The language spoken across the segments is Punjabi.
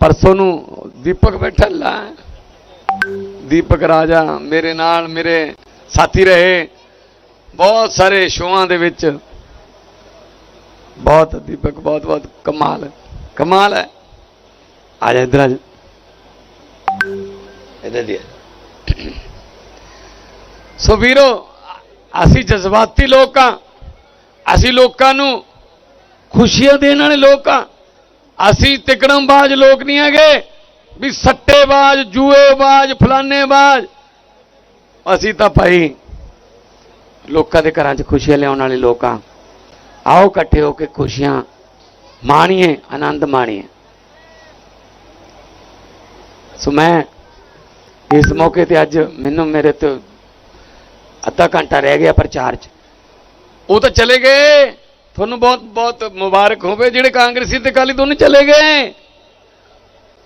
ਪਰਸੋਂ ਨੂੰ ਦੀਪਕ ਬੈਠਾ ਲਾ। ਦੀਪਕ ਰਾਜਾ ਮੇਰੇ ਨਾਲ ਮੇਰੇ ਸਾਥੀ ਰਹੇ। ਬਹੁਤ ਸਾਰੇ ਸ਼ੋਆਂ ਦੇ ਵਿੱਚ। ਬਹੁਤ ਦੀਪਕ, ਬਹੁਤ ਬਹੁਤ ਕਮਾਲ ਹੈ ਕਮਾਲ ਹੈ। ਆ ਜਾ ਇਧਰ ਆ ਜਾ। ਇਧਰ ਦੀ ਸੋ ਵੀਰੋ, ਅਸੀਂ ਜਜ਼ਬਾਤੀ ਲੋਕ ਆ ਅਸੀਂ ਲੋਕਾਂ ਨੂੰ ਖੁਸ਼ੀਆਂ ਦੇਣ ਵਾਲੇ ਲੋਕ ਆ ਅਸੀਂ ਤਿਕੜਮਬਾਜ਼ ਲੋਕ ਨਹੀਂ ਹੈਗੇ ਵੀ ਸੱਟੇਬਾਜ਼, ਜੂਏਬਾਜ਼, ਫਲਾਨੇਬਾਜ਼। ਅਸੀਂ ਤਾਂ ਭਾਈ ਲੋਕਾਂ ਦੇ ਘਰਾਂ 'ਚ ਖੁਸ਼ੀਆਂ ਲਿਆਉਣ ਵਾਲੇ ਲੋਕ ਆ ਆਓ ਇਕੱਠੇ ਹੋ ਕੇ ਖੁਸ਼ੀਆਂ ਮਾਣੀਏ, ਆਨੰਦ ਮਾਣੀਏ। ਸੋ ਮੈਂ ਇਸ ਮੌਕੇ ਤੇ ਅੱਜ ਮੈਨੂੰ ਮੇਰੇ ਤੋਂ ਅੱਧਾ ਘੰਟਾ ਰਹਿ ਗਿਆ ਪ੍ਰਚਾਰ 'ਚ। ਉਹ ਤਾਂ ਚਲੇ ਗਏ। ਤੁਹਾਨੂੰ ਬਹੁਤ ਬਹੁਤ ਮੁਬਾਰਕ ਹੋਵੇ, ਜਿਹੜੇ ਕਾਂਗਰਸੀ ਤੇ ਕਾਲੀ ਦੋਨੇ ਚਲੇ ਗਏ।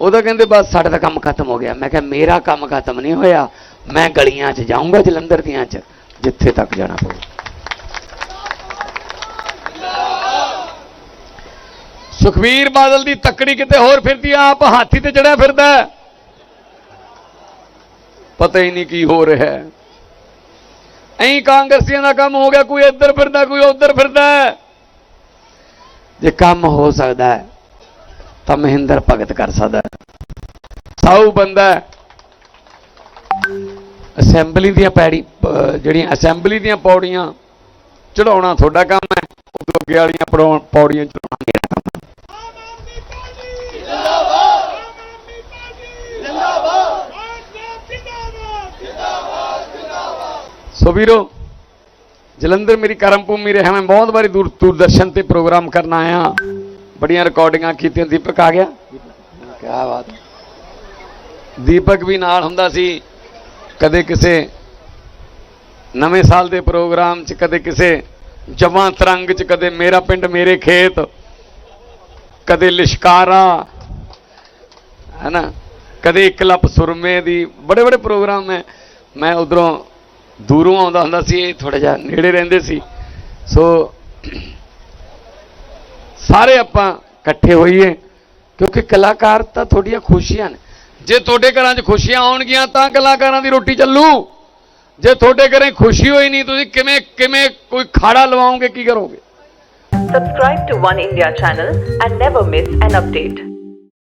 ਉਹਦਾ ਕਹਿੰਦੇ, ਬਸ ਸਾਡਾ ਤਾਂ ਕੰਮ ਖਤਮ ਹੋ ਗਿਆ। ਮੈਂ ਕਿਹਾ, ਮੇਰਾ ਕੰਮ ਖਤਮ ਨਹੀਂ ਹੋਇਆ। ਮੈਂ ਗਲੀਆਂ 'ਚ ਜਾਊਂਗਾ, ਜਲੰਧਰ ਦੀਆਂ 'ਚ, ਜਿੱਥੇ ਤੱਕ ਜਾਣਾ ਪਊ। ਸੁਖਵੀਰ ਬਾਦਲ ਦੀ ਤੱਕੜੀ ਕਿਤੇ ਹੋਰ ਫਿਰਦੀ ਆਪ ਹਾਥੀ ਤੇ ਚੜਿਆ ਫਿਰਦਾ ਪਤਾ ਹੀ ਨਹੀਂ ਕੀ ਹੋ ਰਿਹਾ ਹੈ। ਐਂ ਕਾਂਗਰਸੀਆਂ ਦਾ ਕੰਮ ਹੋ ਗਿਆ, ਕੋਈ ਇੱਧਰ ਫਿਰਦਾ, ਕੋਈ ਉੱਧਰ ਫਿਰਦਾ ਜੇ ਕੰਮ ਹੋ ਸਕਦਾ ਹੈ ਤਾਂ ਮਹਿੰਦਰ ਭਗਤ ਕਰ ਸਕਦਾ ਸਾਊ ਬੰਦਾ। ਅਸੈਂਬਲੀ ਦੀਆਂ ਪੈੜੀ ਜਿਹੜੀਆਂ ਅਸੈਂਬਲੀ ਦੀਆਂ ਪੌੜੀਆਂ ਚੜਾਉਣਾ ਤੁਹਾਡਾ ਕੰਮ ਹੈ ਅੱਗੇ ਵਾਲੀਆਂ ਪੌੜੀਆਂ ਚੜਾਉਣਾ ਮੇਰਾ ਕੰਮ ਹੈ। ਸੋ ਵੀਰੋ ਜਲੰਧਰ ਮੇਰੀ ਕਰਮ ਭੂਮੀ ਰਿਹਾ, ਮੈਂ ਬਹੁਤ ਵਾਰੀ ਦੂਰ ਦੂਰਦਰਸ਼ਨ ਤੇ ਪ੍ਰੋਗਰਾਮ ਕਰਨ ਆਇਆ। ਬੜੀਆਂ ਰਿਕਾਰਡਿੰਗਾਂ ਕੀਤੀਆਂ, ਦੀਪਕ ਆ ਗਿਆ। ਕੀ ਬਾਤ। ਦੀਪਕ ਵੀ ਨਾਲ ਹੁੰਦਾ ਸੀ। ਕਦੇ ਕਿਸੇ ਨਵੇਂ ਸਾਲ ਦੇ ਪ੍ਰੋਗਰਾਮ 'ਚ, ਕਦੇ ਕਿਸੇ ਜਵਾਂ ਤਰੰਗ 'ਚ, ਕਦੇ ਮੇਰਾ ਪਿੰਡ ਮੇਰੇ ਖੇਤ, ਕਦੇ ਲਿਸ਼ਕਾਰਾ ਹੈ ਨਾ ਕਦੇ ਇਕਲਪ ਸੁਰਮੇ ਦੀ, ਬੜੇ ਬੜੇ ਪ੍ਰੋਗਰਾਮ ਹੈ ਮੈਂ ਉਧਰੋਂ ਦੂਰੋਂ ਆਉਂਦਾ ਹੁੰਦਾ ਸੀ ਇਹ ਥੋੜਾ ਜਿਹਾ ਨੇੜੇ ਰਹਿੰਦੇ ਸੀ। ਸੋ ਸਾਰੇ ਆਪਾਂ ਇਕੱਠੇ ਹੋਈਏ, ਕਿਉਂਕਿ ਕਲਾਕਾਰ ਤਾਂ ਤੁਹਾਡੀਆਂ ਖੁਸ਼ੀਆਂ ਨੇ। ਜੇ ਤੁਹਾਡੇ ਘਰਾਂ 'ਚ ਖੁਸ਼ੀਆਂ ਆਉਣਗੀਆਂ, ਤਾਂ ਕਲਾਕਾਰਾਂ ਦੀ ਰੋਟੀ ਚੱਲੂ। ਜੇ ਤੁਹਾਡੇ ਘਰੇ ਖੁਸ਼ੀ ਹੋਈ ਨਹੀਂ, ਤੁਸੀਂ ਕਿਵੇਂ ਕਿਵੇਂ ਕੋਈ ਖਾੜਾ ਲਵਾਓਗੇ, ਕੀ ਕਰੋਗੇ? Subscribe to One India channel and never miss an update.